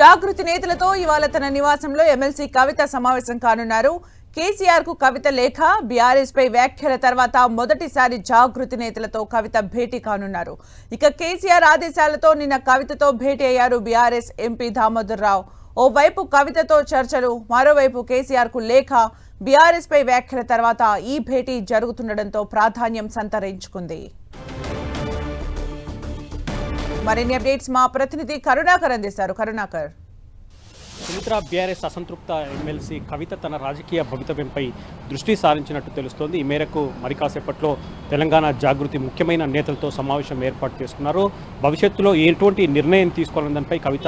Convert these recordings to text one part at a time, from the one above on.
జాగృతి నేతలతో ఇవాళ తన నివాసంలో ఎమ్మెల్సీ కవిత సమావేశం కానున్నారు. కేసీఆర్కు కవిత లేఖ బీఆర్ఎస్ పై వ్యాఖ్యల తర్వాత మొదటిసారి జాగృతి నేతలతో కవిత భేటీ కానున్నారు. ఇక కేసీఆర్ ఆదేశాలతో నిన్న కవితతో భేటీ అయ్యారు బీఆర్ఎస్ ఎంపీ దామోదర్ రావు. ఓవైపు కవితతో చర్చలు మరోవైపు కేసీఆర్కు లేఖ బీఆర్ఎస్ పై వ్యాఖ్యల తర్వాత ఈ భేటీ జరుగుతుండటంతో ప్రాధాన్యం సంతరించుకుంది. మరిన్ని అప్డేట్స్ మా ప్రతినిధి కరుణాకర్ అందిస్తారు. కరుణాకర్. సుమిత్ర బీఆర్ఎస్ అసంతృప్త ఎమ్మెల్సీ కవిత తన రాజకీయ భవితవ్యంపై దృష్టి సారించినట్టు తెలుస్తోంది. ఈ మేరకు మరి కాసేపట్లో తెలంగాణ జాగృతి ముఖ్యమైన నేతలతో సమావేశం ఏర్పాటు చేసుకున్నారు. భవిష్యత్తులో ఎటువంటి నిర్ణయం తీసుకోవాలని దానిపై కవిత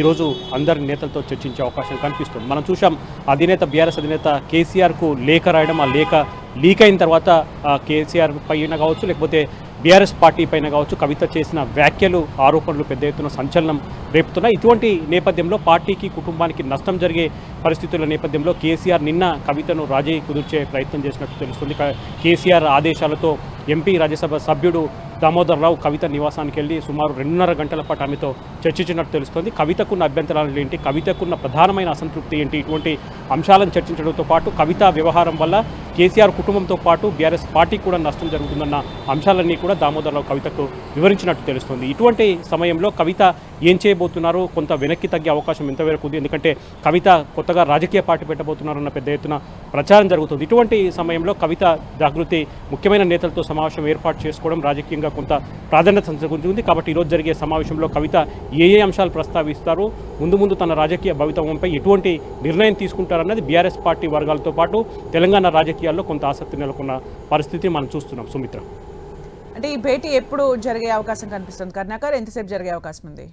ఈరోజు అందరి నేతలతో చర్చించే అవకాశం కనిపిస్తుంది. మనం చూసాం అధినేత బీఆర్ఎస్ అధినేత కేసీఆర్కు లేఖ రాయడం ఆ లేఖ లీక్ అయిన తర్వాత కేసీఆర్ పైన కావచ్చు లేకపోతే బీఆర్ఎస్ పార్టీ పైన కావచ్చు కవిత చేసిన వ్యాఖ్యలు ఆరోపణలు పెద్ద ఎత్తున సంచలనం రేపుతున్నాయి. ఇటువంటి నేపథ్యంలో పార్టీకి కుటుంబానికి నష్టం జరిగే పరిస్థితుల నేపథ్యంలో కేసీఆర్ నిన్న కవితను రాజీ కుదిర్చే ప్రయత్నం చేసినట్టు తెలుస్తుంది. కేసీఆర్ ఆదేశాలతో ఎంపీ రాజ్యసభ సభ్యుడు దామోదర్ రావు కవిత నివాసానికి వెళ్ళి సుమారు రెండున్నర గంటల పాటు ఆమెతో చర్చించినట్టు తెలుస్తుంది. కవితకున్న అభ్యంతరాలు ఏంటి? కవితకున్న ప్రధానమైన అసంతృప్తి ఏంటి? ఇటువంటి అంశాలను చర్చించడంతో పాటు కవిత వ్యవహారం వల్ల కేసీఆర్ కుటుంబంతో పాటు బీఆర్ఎస్ పార్టీ కూడా నష్టం జరుగుతుందన్న అంశాలన్నీ కూడా దామోదరరావు కవితకు వివరించినట్టు తెలుస్తుంది. ఇటువంటి సమయంలో కవిత ఏం చేయబోతున్నారు? కొంత వెనక్కి తగ్గే అవకాశం ఎంతవరకు ఉంది? ఎందుకంటే కవిత కొత్తగా రాజకీయ పార్టీ పెట్టబోతున్నారన్న పెద్ద ఎత్తున ప్రచారం జరుగుతుంది. ఇటువంటి సమయంలో కవిత జాగృతి ముఖ్యమైన నేతలతో సమావేశం ఏర్పాటు చేసుకోవడం రాజకీయంగా కొంత ప్రాధాన్యత సంతరించుకుంటుంది కాబట్టి ఈరోజు జరిగే సమావేశంలో కవిత ఏ ఏ అంశాలు ప్రస్తావిస్తారు? ముందు ముందు తన రాజకీయ భవితవ్యంపై ఎటువంటి నిర్ణయం తీసుకుంటారన్నది బీఆర్ఎస్ పార్టీ వర్గాలతో పాటు తెలంగాణ రాజకీయ రాజకీయాల్లో కొంత ఆసక్తి నెలకొన్న పరిస్థితి మనం చూస్తున్నాం సుమిత్ర. అంటే ఈ భేటీ ఎప్పుడు జరిగే అవకాశం కనిపిస్తుంది? కర్ణాకర్ ఎంతసేపు జరిగే అవకాశం ఉంది?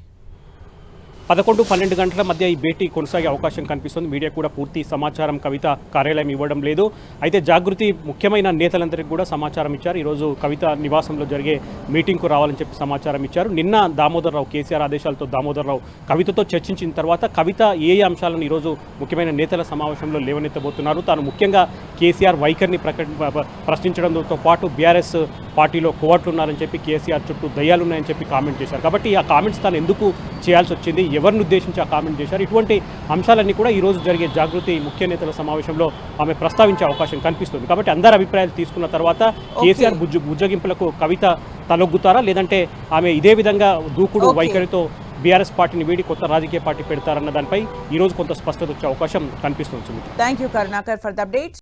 పదకొండు పన్నెండు గంటల మధ్య ఈ భేటీ కొనసాగే అవకాశం కనిపిస్తుంది. మీడియా కూడా పూర్తి సమాచారం కవిత కార్యాలయం ఇవ్వడం లేదు. అయితే జాగృతి ముఖ్యమైన నేతలందరికీ కూడా సమాచారం ఇచ్చారు. ఈరోజు కవిత నివాసంలో జరిగే మీటింగ్కు రావాలని చెప్పి సమాచారం ఇచ్చారు. నిన్న దామోదర్ రావు కేసీఆర్ ఆదేశాలతో దామోదర్ రావు కవితతో చర్చించిన తర్వాత కవిత ఏ అంశాలను ఈరోజు ముఖ్యమైన నేతల సమావేశంలో లేవనెత్తబోతున్నారు. తాను ముఖ్యంగా కేసీఆర్ వైఖరిని ప్రకటి ప్రశ్నించడంతో పాటు బీఆర్ఎస్ పార్టీలో కోవట్లు ఉన్నారని చెప్పి కేసీఆర్ చుట్టూ దయ్యాలున్నాయని చెప్పి కామెంట్ చేశారు. కాబట్టి ఆ కామెంట్స్ తాను ఎందుకు చేయాల్సి వచ్చింది ఎవరిని ఉద్దేశించి ఆ కామెంట్ చేశారు? ఇటువంటి అంశాలన్నీ కూడా ఈ రోజు జరిగే జాగృతి ముఖ్య నేతల సమావేశంలో ఆమె ప్రస్తావించే అవకాశం కనిపిస్తుంది. కాబట్టి అందరి అభిప్రాయాలు తీసుకున్న తర్వాత కేసీఆర్ బుజ్జు బుజ్జగింపులకు కవిత తలొగ్గుతారా? లేదంటే ఆమె ఇదే విధంగా దూకుడు. వైఖరితో బీఆర్ఎస్ పార్టీని వీడి కొత్త రాజకీయ పార్టీ పెడతారన్న దానిపై ఈ రోజు కొంత స్పష్టత వచ్చే అవకాశం కనిపిస్తుంది Sumitra thank you Karunakar for the updates